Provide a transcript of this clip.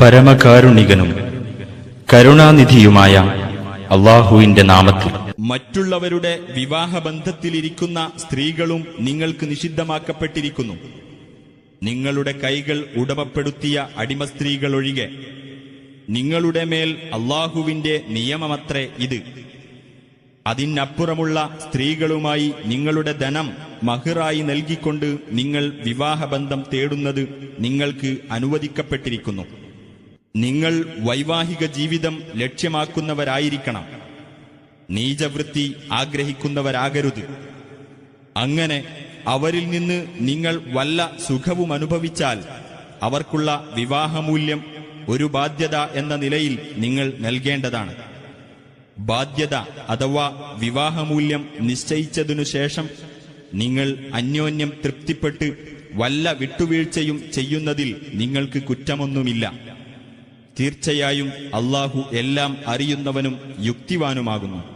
പരമകാരുണികനും കരുണാനിധിയുമായ അള്ളാഹുവിന്റെ നാമത്തിൽ. മറ്റുള്ളവരുടെ വിവാഹബന്ധത്തിലിരിക്കുന്ന സ്ത്രീകളും നിങ്ങൾക്ക് നിഷിദ്ധമാക്കപ്പെട്ടിരിക്കുന്നു. നിങ്ങളുടെ കൈകൾ ഉടമപ്പെടുത്തിയ അടിമ സ്ത്രീകളൊഴികെ നിങ്ങളുടെ മേൽ അള്ളാഹുവിന്റെ നിയമമത്രേ ഇത്. അതിനപ്പുറമുള്ള സ്ത്രീകളുമായി നിങ്ങളുടെ ധനം മഹിറായി നൽകിക്കൊണ്ട് നിങ്ങൾ വിവാഹബന്ധം തേടുന്നത് നിങ്ങൾക്ക് അനുവദിക്കപ്പെട്ടിരിക്കുന്നു. നിങ്ങൾ വൈവാഹിക ജീവിതം ലക്ഷ്യമാക്കുന്നവരായിരിക്കണം. നീചവൃത്തി ആഗ്രഹിക്കുന്നവരാകരുത്. അങ്ങനെ അവരിൽ നിന്ന് നിങ്ങൾ വല്ല സുഖവും അനുഭവിച്ചാൽ അവർക്കുള്ള വിവാഹമൂല്യം ഒരു ബാധ്യത എന്ന നിലയിൽ നിങ്ങൾ നൽകേണ്ടതാണ്. ബാധ്യത അഥവാ വിവാഹമൂല്യം നിശ്ചയിച്ചതിനു ശേഷം നിങ്ങൾ അന്യോന്യം തൃപ്തിപ്പെട്ട് വല്ല വിട്ടുവീഴ്ചയും ചെയ്യുന്നതിൽ നിങ്ങൾക്ക് കുറ്റമൊന്നുമില്ല. തീർച്ചയായും അള്ളാഹു എല്ലാം അറിയുന്നവനും യുക്തിവാനുമാകുന്നു.